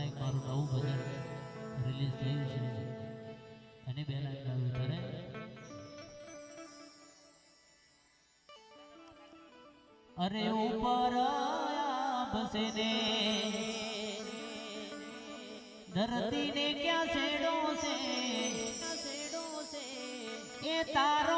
એક મારું નવું ભજન રિલીઝ થયું છે. અને પહેલાં ગાયું તારે અરે ઉપર બસને ધરતીને ક્યાં છેડો છે? એ તારો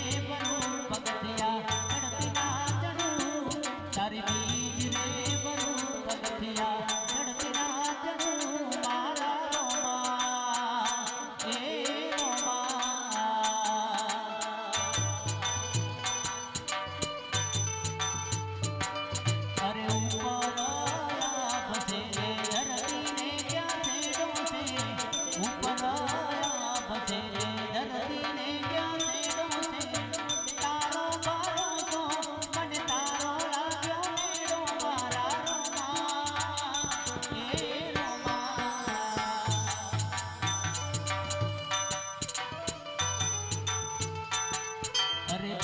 Arre,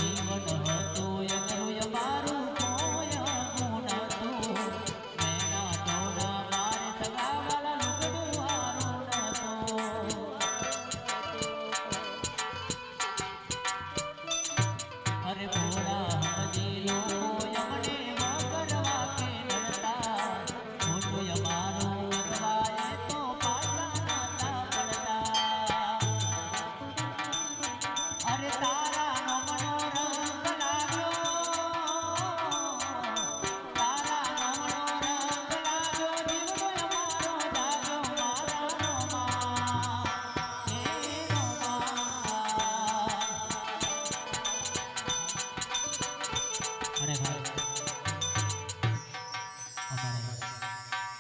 તમારે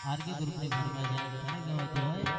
આરકે ગ્રુપની ઘરમાં જાય ઘણા ગમતો હોય